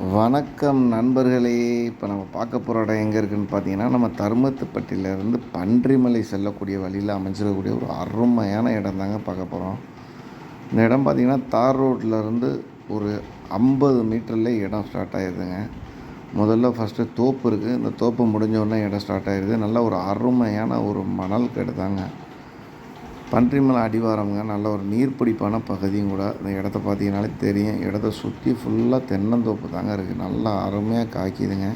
வணக்கம் நண்பர்களே. இப்போ நம்ம பார்க்க போகிற இடம் எங்கே இருக்குதுன்னு பார்த்தீங்கன்னா நம்ம தருமத்துப்பட்டியிலேருந்து பன்றிமலை செல்லக்கூடிய வழியில் அமைஞ்சிருக்கக்கூடிய ஒரு அருமையான இடம் தாங்க பார்க்க போகிறோம் இந்த இடம் பார்த்திங்கன்னா தார் ரோட்லேருந்து ஒரு ஐம்பது மீட்டரில் இடம் ஸ்டார்ட் ஆகிடுதுங்க முதல்ல ஃபஸ்ட்டு தோப்பு இருக்குது இந்த தோப்பு முடிஞ்சோடனே இடம் ஸ்டார்ட் ஆகிடுது நல்ல ஒரு அருமையான ஒரு மணல் கெடுதாங்க. பன்றிமலை அடிவாரம்ங்க. நல்ல ஒரு நீர்ப்பிடிப்பான பகுதியும் கூட இந்த இடத்த பார்த்தீங்கனாலே தெரியும். இடத்த சுற்றி ஃபுல்லாக தென்னந்தோப்பு தாங்க இருக்குது நல்லா அருமையாக காய்க்குதுங்க.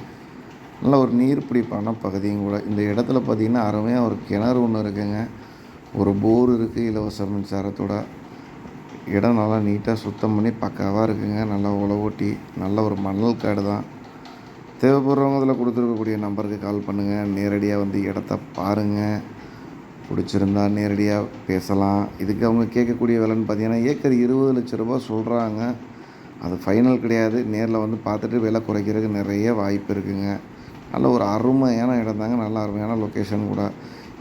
நல்ல ஒரு நீர்ப்பிடிப்பான பகுதியும் கூட. இந்த இடத்துல பார்த்திங்கன்னா அருமையாக ஒரு கிணறு ஒன்று இருக்குங்க. ஒரு போர் இருக்குது இலவச மின்சாரத்தோட. இடம் நல்லா நீட்டாக சுத்தம் பண்ணி பக்காவாக இருக்குங்க. நல்லா உழவோட்டி நல்ல ஒரு மணல் காடு தான். தேவைப்படுறவங்க இதில் கொடுத்துருக்கக்கூடிய நம்பருக்கு கால் பண்ணுங்கள் நேரடியாக வந்து இடத்த பாருங்கள் பிடிச்சிருந்தா நேரடியாக பேசலாம். இதுக்கு அவங்க கேட்கக்கூடிய விலைன்னு பார்த்தீங்கன்னா ஏக்கர் இருபது லட்ச ரூபா சொல்கிறாங்க அது ஃபைனல் கிடையாது. நேரில் வந்து பார்த்துட்டு விலை குறைக்கிறதுக்கு நிறைய வாய்ப்பு இருக்குங்க. நல்ல ஒரு அருமையான இடம் தாங்க. நல்ல அருமையான லொக்கேஷன் கூட.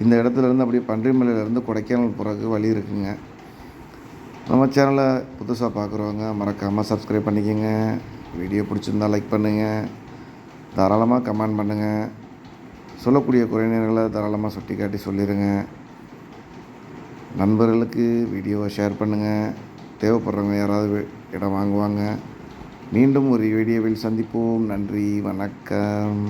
இந்த இடத்துலேருந்து அப்படியே பன்றிமலையிலேருந்து கொடைக்கானல் போகிறதுக்கு வழி இருக்குங்க. நம்ம சேனலை புதுசாக பார்க்குறவங்க மறக்காமல் சப்ஸ்கிரைப் பண்ணிக்கோங்க. வீடியோ பிடிச்சிருந்தா லைக் பண்ணுங்கள் தாராளமாக கமெண்ட் பண்ணுங்கள் சொல்லக்கூடிய குறைநிறைகளை தாராளமாக சுட்டி காட்டி சொல்லிடுங்க நண்பர்களுக்கு வீடியோவை ஷேர் பண்ணுங்கள் தேவைப்படுறவங்க யாராவது இடம் வாங்குவாங்க. மீண்டும் ஒரு வீடியோவில் சந்திப்போம். நன்றி. வணக்கம்.